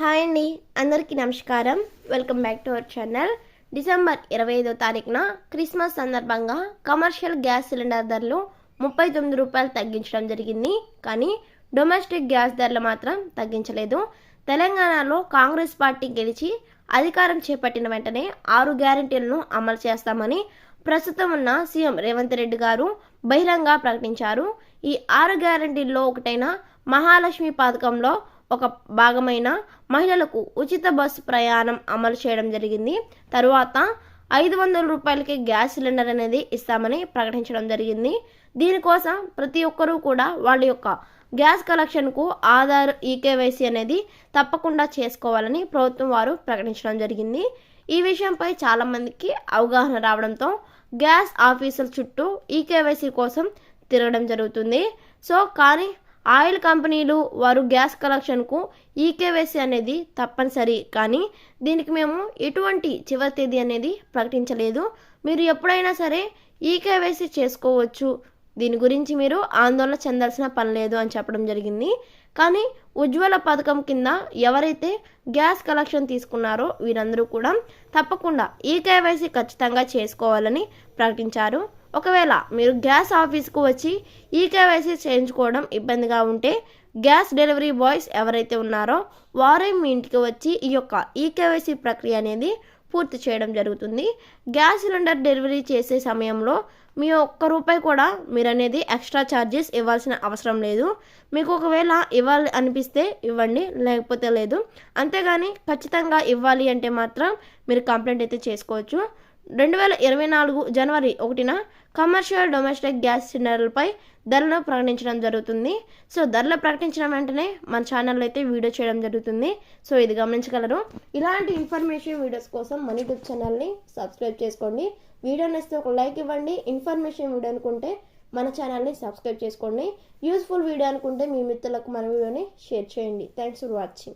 Hi అండి అందరికీ నమస్కారం. Welcome back to our channel. December ఇరవై ఐదో తారీఖున క్రిస్మస్ సందర్భంగా కమర్షియల్ గ్యాస్ సిలిండర్ ధరలు ముప్పై తొమ్మిది రూపాయలు తగ్గించడం జరిగింది. కానీ డొమెస్టిక్ గ్యాస్ ధరలు మాత్రం తగ్గించలేదు. తెలంగాణలో కాంగ్రెస్ పార్టీ గెలిచి అధికారం చేపట్టిన వెంటనే ఆరు గ్యారెంటీలను అమలు చేస్తామని ప్రస్తుతం ఉన్న సీఎం రేవంత్ రెడ్డి గారు బహిరంగ ప్రకటించారు. ఈ ఆరు గ్యారెంటీల్లో ఒకటైన మహాలక్ష్మి పథకంలో ఒక భాగమైన మహిళలకు ఉచిత బస్సు ప్రయాణం అమలు చేయడం జరిగింది. తరువాత ఐదు వందల రూపాయలకి గ్యాస్ సిలిండర్ అనేది ఇస్తామని ప్రకటించడం జరిగింది. దీనికోసం ప్రతి ఒక్కరూ కూడా వాళ్ళ యొక్క గ్యాస్ కలెక్షన్కు ఆధార్ ఈకేవైసీ అనేది తప్పకుండా చేసుకోవాలని ప్రభుత్వం వారు ప్రకటించడం జరిగింది. ఈ విషయంపై చాలామందికి అవగాహన రావడంతో గ్యాస్ ఆఫీసుల చుట్టూ ఈకేవైసీ కోసం తిరగడం జరుగుతుంది. సో కానీ ఆయిల్ కంపెనీలు వారు గ్యాస్ కలెక్షన్కు ఈకేవైసీ అనేది తప్పనిసరి. కానీ దీనికి మేము ఎటువంటి చివరి తేదీ అనేది ప్రకటించలేదు. మీరు ఎప్పుడైనా సరే ఈకేవైసీ చేసుకోవచ్చు. దీని గురించి మీరు ఆందోళన చెందాల్సిన పని లేదు అని చెప్పడం జరిగింది. కానీ ఉజ్వల పథకం కింద ఎవరైతే గ్యాస్ కలెక్షన్ తీసుకున్నారో వీరందరూ కూడా తప్పకుండా ఈ కేవైసీ ఖచ్చితంగా చేసుకోవాలని ప్రకటించారు. ఒకవేళ మీరు గ్యాస్ ఆఫీస్కు వచ్చి ఈ కేవైసీ చేయించుకోవడం ఇబ్బందిగా ఉంటే గ్యాస్ డెలివరీ బాయ్స్ ఎవరైతే ఉన్నారో వారే మీ ఇంటికి వచ్చి ఈ యొక్క ఈ కేవైసీ ప్రక్రియ అనేది పూర్తి చేయడం జరుగుతుంది. గ్యాస్ సిలిండర్ డెలివరీ చేసే సమయంలో మీ ఒక్క రూపాయి కూడా మీరు అనేది ఎక్స్ట్రా ఛార్జెస్ ఇవ్వాల్సిన అవసరం లేదు. మీకు ఒకవేళ ఇవ్వాలి అనిపిస్తే ఇవ్వండి లేకపోతే లేదు. అంతేగాని ఖచ్చితంగా ఇవ్వాలి అంటే మాత్రం మీరు కంప్లైంట్ అయితే చేసుకోవచ్చు. రెండు వేల ఇరవై నాలుగు జనవరి ఒకటిన కమర్షియల్ డొమెస్టిక్ గ్యాస్ సిలిండర్లపై ధరలను ప్రకటించడం జరుగుతుంది. సో ధరలు ప్రకటించిన వెంటనే మన ఛానల్లో అయితే వీడియో చేయడం జరుగుతుంది. సో ఇది గమనించగలరు. ఇలాంటి ఇన్ఫర్మేషన్ వీడియోస్ కోసం మన యూట్యూబ్ ఛానల్ని సబ్స్క్రైబ్ చేసుకోండి. వీడియో నచ్చితే ఒక లైక్ ఇవ్వండి. ఇన్ఫర్మేషన్ వీడియో అనుకుంటే మన ఛానల్ని సబ్స్క్రైబ్ చేసుకోండి. యూస్ఫుల్ వీడియో అనుకుంటే మీ మిత్రులకు మన వీడియోని షేర్ చేయండి. Thanks for watching.